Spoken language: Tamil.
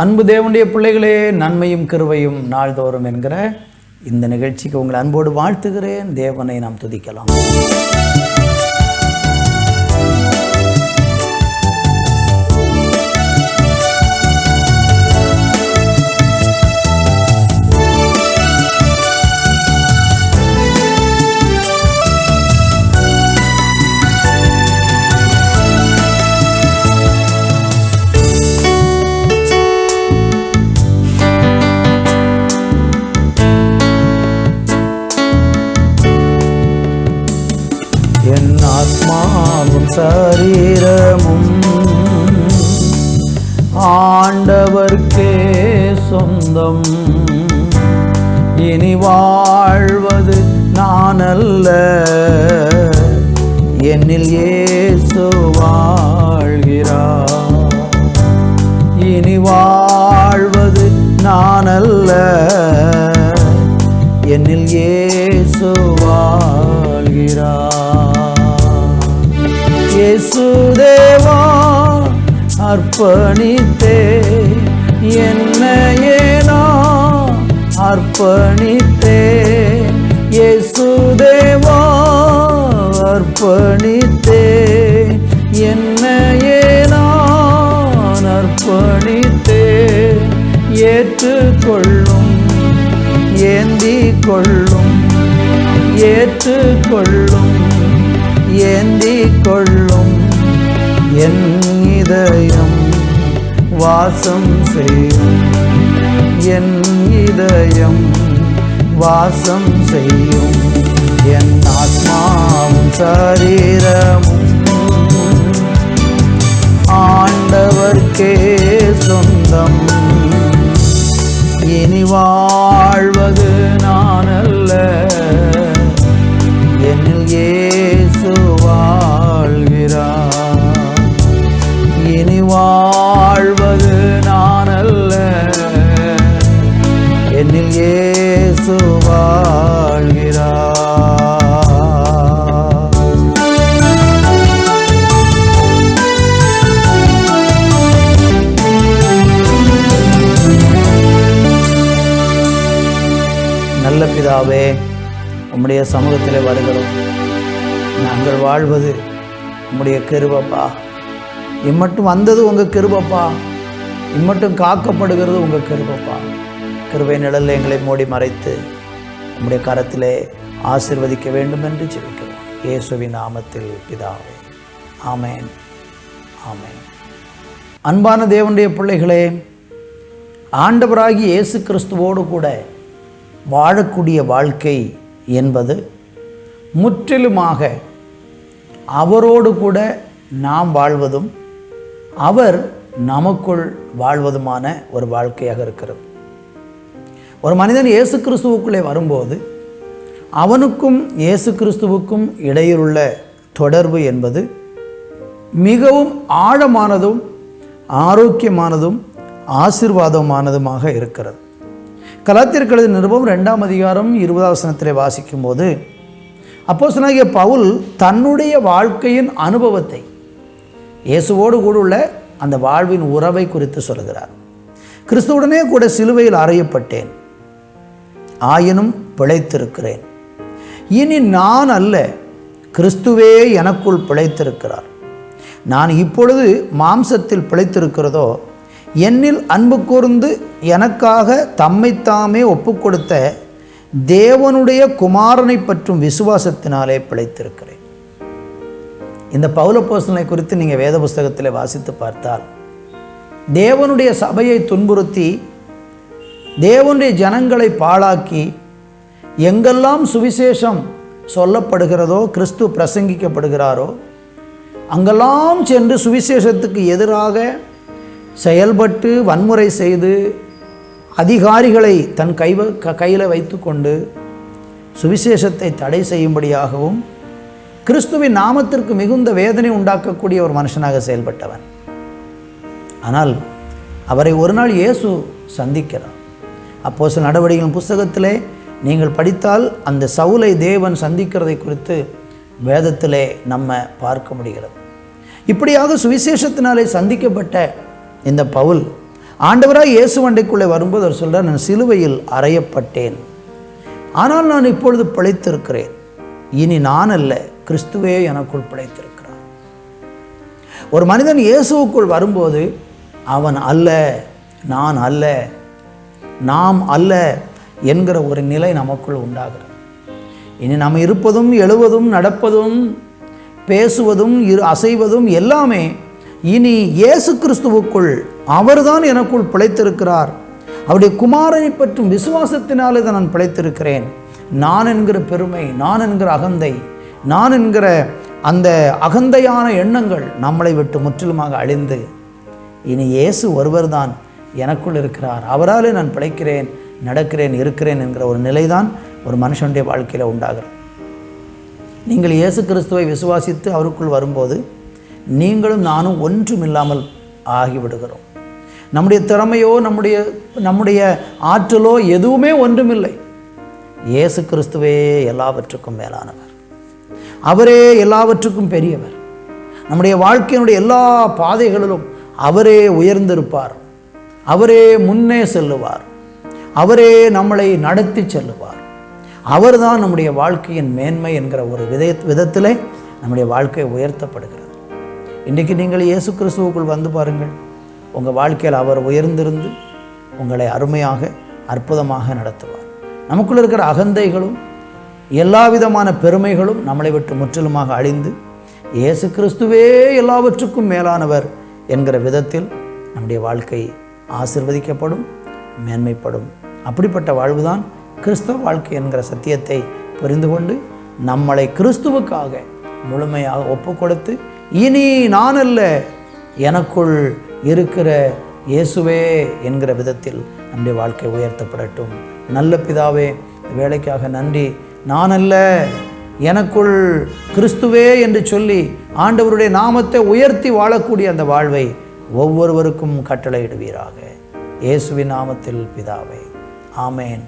அன்பு தேவனுடைய பிள்ளைகளே நன்மையும் கிருவையும் நாள்தோறும் என்கிற இந்த நிகழ்ச்சிக்கு உங்களை அன்போடு வாழ்த்துகிறேன். தேவனை நாம் துதிக்கலாம். ஆண்டவர்க்கே சொந்தம். இனி வாழ்வது நான் அல்ல என்னில் ஏசு வாழ்கிறார். இனி வாழ்வது நான் அல்ல என்னில் ஏசு வாழ்கிறார். இயேசு தேவா அர்ப்பணித்தே. கொள்ளும் ஏற்று கொள்ளும் ஏந்தி கொள்ளும் என் இதயம் வாசம் செய்யும். என் இதயம் வாசம் செய்யும். என் ஆத்மாவும் சரீரமும் ஆண்டவர்க்கே சொந்தம். இயேசு வாழ்கிறார். நல்ல பிதாவே உம்முடைய சமூகத்தில் வருகிறோம். நாங்கள் வாழ்வது உம்முடைய கிருபப்பா. இம்மட்டும் வந்தது உங்கள் கிருபப்பா. இம்மட்டும் காக்கப்படுகிறது உங்கள் கிருபப்பா. கிருபை நிழல் எங்களை மூடி மறைத்து நம்முடைய கரத்திலே ஆசிர்வதிக்க வேண்டும் என்று ஜெபிக்கிறோம். இயேசுவின் நாமத்தில் பிதாவே ஆமேன் ஆமேன். அன்பான தேவனுடைய பிள்ளைகளே ஆண்டவராகி இயேசு கிறிஸ்துவோடு கூட வாழக்கூடிய வாழ்க்கை என்பது முற்றிலுமாக அவரோடு கூட நாம் வாழ்வதும் அவர் நமக்குள் வாழ்வதுமான ஒரு வாழ்க்கையாக இருக்கிறது. ஒரு மனிதன் இயேசு கிறிஸ்துவுக்குள்ளே வரும்போது அவனுக்கும் இயேசு கிறிஸ்துவுக்கும் இடையிலுள்ள தொடர்பு என்பது மிகவும் ஆழமானதும் ஆரோக்கியமானதும் ஆசிர்வாதமானதுமாக இருக்கிறது. கலாத்திற்கழுது நிருபம் ரெண்டாம் அதிகாரம் இருபதாம் வசனத்திலே அப்போ அப்போஸ்தலனாகிய பவுல் தன்னுடைய வாழ்க்கையின் அனுபவத்தை இயேசுவோடு கூட உள்ள அந்த வாழ்வின் உறவை குறித்து சொல்கிறார். கிறிஸ்துவுடனே கூட சிலுவையில் அறையப்பட்டேன். ஆயினும் பிழைத்திருக்கிறேன். இனி நான் அல்ல கிறிஸ்துவே எனக்குள் பிழைத்திருக்கிறார். நான் இப்பொழுது மாம்சத்தில் பிழைத்திருக்கிறதோ என்னில் அன்பு கூர்ந்து எனக்காக தம்மைத்தாமே ஒப்புக்கொடுத்த தேவனுடைய குமாரனை பற்றும் விசுவாசத்தினாலே பிழைத்திருக்கிறேன். இந்த பௌலப்போசனை குறித்து நீங்கள் வேத புஸ்தகத்தில் வாசித்து பார்த்தால் தேவனுடைய சபையை துன்புறுத்தி தேவனுடைய ஜனங்களை பாழாக்கி எங்கெல்லாம் சுவிசேஷம் சொல்லப்படுகிறதோ கிறிஸ்து பிரசங்கிக்கப்படுகிறாரோ அங்கெல்லாம் சென்று சுவிசேஷத்துக்கு எதிராக செயல்பட்டு வன்முறை செய்து அதிகாரிகளை தன் கை கையில் வைத்துக்கொண்டு சுவிசேஷத்தை தடை செய்யும்படியாகவும் கிறிஸ்துவின் நாமத்திற்கு மிகுந்த வேதனை உண்டாக்கக்கூடிய ஒரு மனுஷனாக செயல்பட்டவன். ஆனால் அவரை ஒரு நாள் இயேசு சந்திக்கிறார். அப்போ சில நடவடிக்கைகள் புஸ்தகத்திலே நீங்கள் படித்தால் அந்த சவுலை தேவன் சந்திக்கிறதை குறித்து வேதத்திலே நம்ம பார்க்க முடிகிறது. இப்படியாக சுவிசேஷத்தினாலே சந்திக்கப்பட்ட இந்த பவுல் ஆண்டவராக இயேசு வண்டைக்குள்ளே வரும்போது அவர் சொல்கிறார் நான் சிலுவையில் அறையப்பட்டேன். ஆனால் நான் இப்பொழுது பிழைத்திருக்கிறேன். இனி நான் அல்ல கிறிஸ்துவே எனக்குள் பிழைத்திருக்கிறார். ஒரு மனிதன் இயேசுவுக்குள் வரும்போது அவன் அல்ல நான் அல்ல நாம் அல்ல என்கிற ஒரு நிலை நமக்குள் உண்டாகிறது. இனி நாம் இருப்பதும் எழுவதும் நடப்பதும் பேசுவதும் இரு அசைவதும் எல்லாமே இனி இயேசு கிறிஸ்துவுக்குள் அவர்தான் எனக்குள் பிழைத்திருக்கிறார். அவருடைய குமாரனை பற்றும் விசுவாசத்தினாலே தான் நான் பிழைத்திருக்கிறேன். நான் என்கிற பெருமை நான் என்கிற அகந்தை நான் என்கிற அந்த அகந்தையான எண்ணங்கள் நம்மளை விட்டு முற்றிலுமாக அழிந்து இனி இயேசு ஒருவர்தான். எனக்குள் இருக்கிறார். அவராலே நான் பிழைக்கிறேன் நடக்கிறேன் இருக்கிறேன் என்கிற ஒரு நிலைதான் ஒரு மனுஷனுடைய வாழ்க்கையில் உண்டாகிறது. நீங்கள் இயேசு கிறிஸ்துவை விசுவாசித்து அவருக்குள் வரும்போது நீங்களும் நானும் ஒன்றும் இல்லாமல் ஆகிவிடுகிறோம். நம்முடைய திறமையோ நம்முடைய நம்முடைய ஆற்றலோ எதுவுமே ஒன்றுமில்லை. இயேசு கிறிஸ்துவே எல்லாவற்றுக்கும் மேலானவர். அவரே எல்லாவற்றுக்கும் பெரியவர். நம்முடைய வாழ்க்கையினுடைய எல்லா பாதைகளிலும் அவரே உயர்ந்திருப்பார். அவரே முன்னே செல்லுவார். அவரே நம்மளை நடத்தி செல்லுவார். அவர்தான் நம்முடைய வாழ்க்கையின் மேன்மை என்கிற ஒரு வித விதத்தில் நம்முடைய வாழ்க்கை உயர்த்தப்படுகிறது. இன்றைக்கு நீங்கள் இயேசு கிறிஸ்துவுக்குள் வந்து பாருங்கள். உங்கள் வாழ்க்கையில் அவர் உயர்ந்திருந்து உங்களை அருமையாக அற்புதமாக நடத்துவார். நமக்குள்ள இருக்கிற அகந்தைகளும் எல்லா விதமான பெருமைகளும் நம்மளை விட்டு முற்றிலுமாக அழிந்து இயேசு கிறிஸ்துவே எல்லாவற்றுக்கும் மேலானவர் என்கிற விதத்தில் நம்முடைய வாழ்க்கை ஆசிர்வதிக்கப்படும் மேன்மைப்படும். அப்படிப்பட்ட வாழ்வுதான் கிறிஸ்தவ வாழ்க்கை என்கிற சத்தியத்தை புரிந்து கொண்டு நம்மளை கிறிஸ்துவுக்காக முழுமையாக ஒப்பு கொடுத்து இனி நான் அல்ல எனக்குள் இருக்கிற இயேசுவே என்கிற விதத்தில் நம்முடைய வாழ்க்கை உயர்த்தப்படட்டும். நல்ல பிதாவே வேலைக்காக நன்றி. நான் அல்ல எனக்குள் கிறிஸ்துவே என்று சொல்லி ஆண்டவருடைய நாமத்தை உயர்த்தி வாழக்கூடிய அந்த வாழ்வை ஒவ்வொருவருக்கும் கட்டளையிடுவீராக. இயேசுவின் நாமத்தில் பிதாவே. ஆமேன்.